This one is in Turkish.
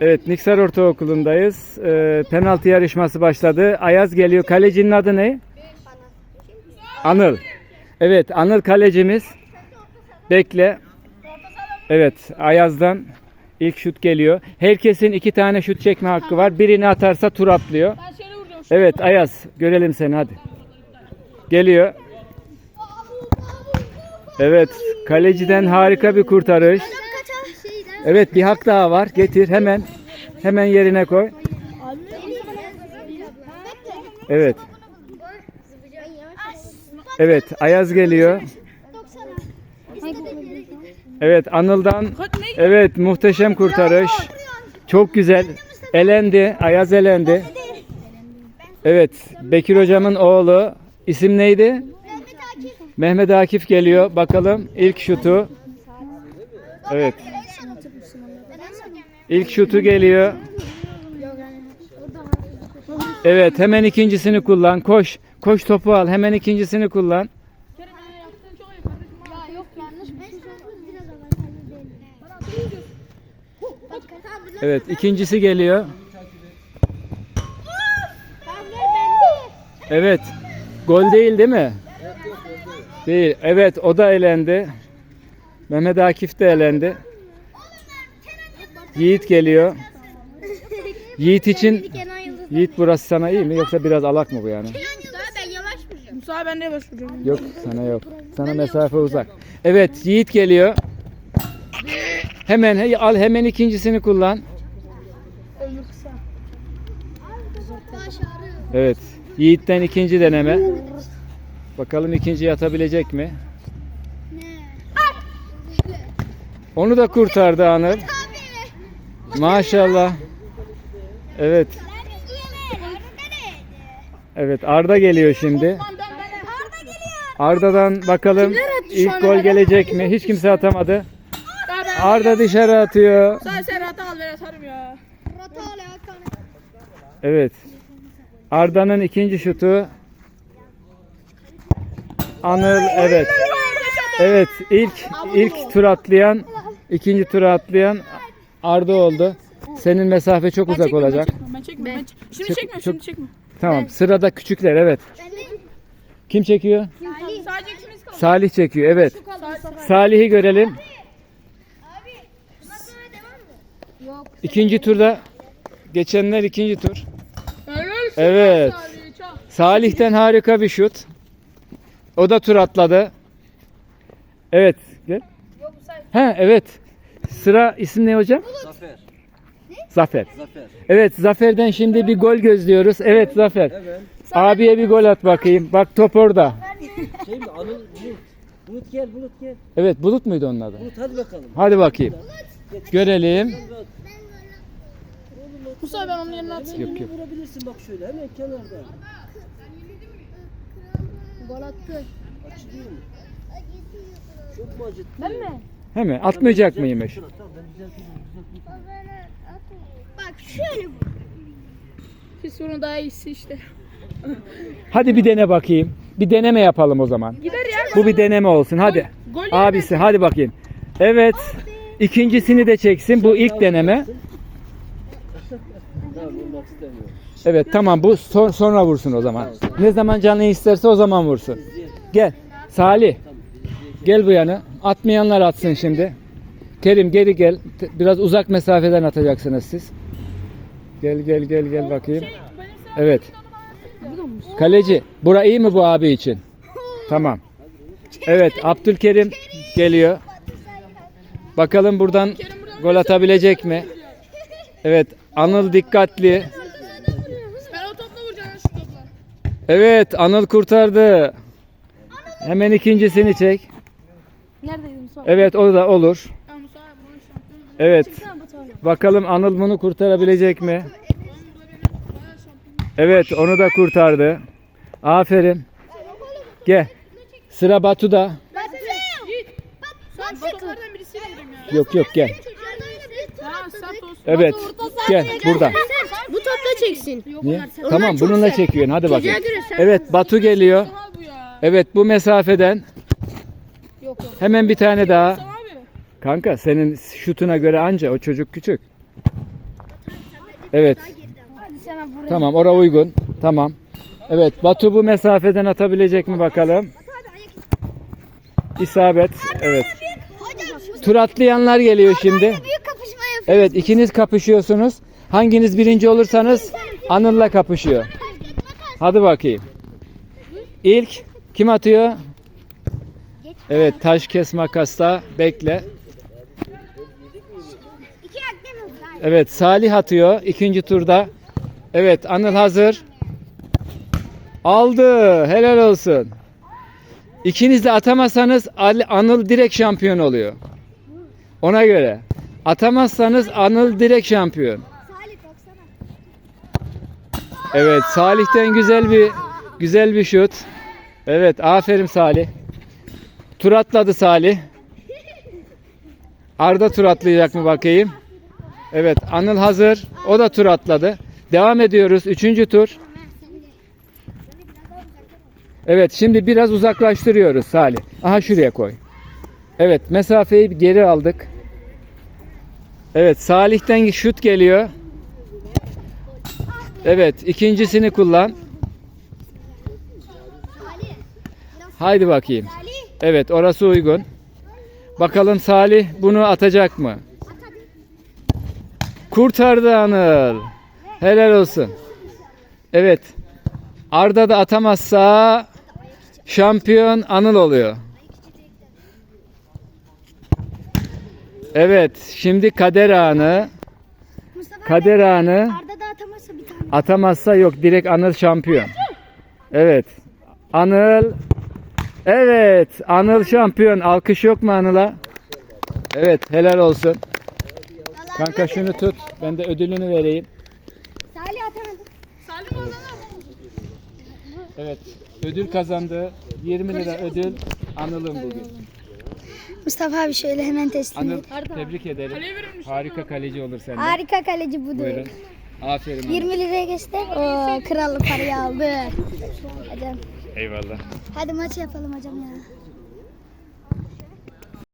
Evet, Niksar Ortaokulu'ndayız. Ee, penaltı yarışması başladı. Ayaz geliyor. Kalecinin adı ne? Anıl. Evet, Anıl kalecimiz. Bekle. Evet, Ayaz'dan ilk şut geliyor. Herkesin iki tane şut çekme hakkı var. Birini atarsa tur atlıyor. Evet, Ayaz. Görelim seni hadi. Geliyor. Evet, kaleciden harika bir kurtarış. Evet, bir hak daha var. Getir hemen. Hemen yerine koy. Evet. Evet, Ayaz geliyor. Evet, Anıl'dan. Evet, muhteşem kurtarış. Çok güzel. Elendi, Ayaz elendi. Evet, Bekir hocamın oğlu. İsim neydi? Mehmet Akif geliyor. Bakalım ilk şutu. Evet. İlk şutu geliyor. Evet, hemen ikincisini kullan. Koş. Koş topu al. Hemen ikincisini kullan. Evet, ikincisi geliyor. Evet. Gol değil değil mi? Değil. Evet, o da elendi. Mehmet Akif de elendi. Yiğit geliyor. Yiğit için Yiğit burası sana iyi mi yoksa biraz alak mı bu yani? ben yavaş vuracağım. Musa ben de yavaş vuracağım. Yok sana yok. Sana mesafe uzak. Evet Yiğit geliyor. Hemen al hemen ikincisini kullan. Evet. Yiğit'ten ikinci deneme. Bakalım ikinci atabilecek mi? Onu da kurtardı Anıl. Maşallah. Evet. Evet Arda geliyor şimdi. Arda'dan bakalım ilk gol gelecek mi? Hiç kimse atamadı. Arda dışarı atıyor. Evet. Arda'nın ikinci şutu. Anıl evet. Evet ilk ilk tur atlayan ikinci tur atlayan Arda oldu. Senin mesafe çok uzak olacak. Ben çekme ben çekme. Şimdi Çok- çekme çok- şimdi çekme. Tamam sırada küçükler evet. Kim çekiyor? Sadece ikimiz kaldı. Salih çekiyor evet. Salih'i görelim. İkinci turda geçenler ikinci tur. Helal Evet. Salih, çal. Salih'ten harika bir şut. O da tur atladı. Evet. Gel. Ha evet. Sıra isim ne hocam? Zafer. Zafer. Zafer. Evet Zafer'den şimdi bir gol gözlüyoruz. Evet Zafer. Evet. Abiye bir gol at bakayım. Bak top orada. Şey mi? Anıl Bulut. Bulut gel, Bulut gel. Evet Bulut muydu onun adı? Bulut hadi bakalım. Hadi bakayım. Görelim. Musa ben onun yerine atayım. Yok yok. Vurabilirsin bak şöyle hemen kenarda. Gol attı. Açılıyor mu? Çok mu acıttı? Ben mi? Hemen atmayacak düzeltirim. düzeltirim. Bak şöyle. Biz bunun daha iyisi işte. Hadi bir dene bakayım. Bir deneme yapalım o zaman. Gider ya. Bu bir deneme olsun. Hadi. Gol Abisi hadi bakayım. Evet. İkincisini de çeksin. Bu ilk deneme. Evet tamam bu son- sonra vursun o zaman. Ne zaman canı isterse o zaman vursun. Gel. Salih. Gel bu yana. Atmayanlar atsın şimdi. Kerim geri gel. Biraz uzak mesafeden atacaksınız siz. Gel gel gel gel bakayım. Evet. Kaleci. Bura iyi mi bu abi için? Tamam. Evet Abdülkerim geliyor. Bakalım buradan gol atabilecek mi? Evet Anıl dikkatli. Evet Anıl kurtardı. Hemen ikincisini çek. Neredeydi Musa? Evet o da olur. Evet. Bakalım Anıl bunu kurtarabilecek mi? Evet onu da kurtardı. Aferin. Gel. Sıra Batu'da. Yok yok gel. Evet. Gel burada. Bu topla çeksin. Niye? Tamam bununla çekiyorsun. Hadi bakayım. Evet Batu geliyor. Ha bu ya. Hemen bir tane daha. Abi. Kanka senin şutuna göre anca o çocuk küçük. Evet. Hadi sana buraya. Tamam ora uygun. Tamam. Evet Batu bu mesafeden atabilecek mi bakalım? İsabet. Evet. Tur atlayanlar geliyor şimdi. Evet ikiniz kapışıyorsunuz. Hanginiz birinci olursanız Anıl'la kapışıyor. Hadi bakayım. İlk kim atıyor? Evet taş kes makasta bekle. Evet Salih atıyor ikinci turda. Evet Anıl hazır. Aldı. Helal olsun. İkiniz de atamazsanız Ali- Anıl direkt şampiyon oluyor. Ona göre. Atamazsanız Anıl direkt şampiyon. Evet Salih'ten güzel bir güzel bir şut. Evet aferin Salih. Tur atladı Salih. Arda tur atlayacak mı bakayım? Evet Anıl hazır. O da tur atladı. Devam ediyoruz. Üçüncü tur. Evet şimdi biraz uzaklaştırıyoruz Salih. Aha şuraya koy. Evet mesafeyi geri aldık. Evet Salih'ten şut geliyor. Evet ikincisini kullan. Haydi bakayım. Evet orası uygun. Bakalım Salih bunu atacak mı? Kurtardı Anıl. Helal olsun. Evet. Arda da atamazsa şampiyon Anıl oluyor. Evet. Şimdi kader anı. Kader anı. Arda da atamazsa bir tane. Atamazsa yok direkt Anıl şampiyon. Evet. Anıl. Evet. Anıl şampiyon. Alkış yok mu Anıl'a? Evet. Helal olsun. Kanka şunu tut. Ben de ödülünü vereyim. Salih atamadı. Salim Ozan'a. Evet. Ödül kazandı. 20 lira ödül Anıl'ın bugün. Mustafa abi şöyle hemen teslim Anıl et. tebrik ederim. Harika kaleci olur senden. Harika kaleci budur. Buyurun. Aferin. Anıl. 20 liraya geçti. O krallık parayı aldı. Hocam. Eyvallah. Hadi maç yapalım hocam ya.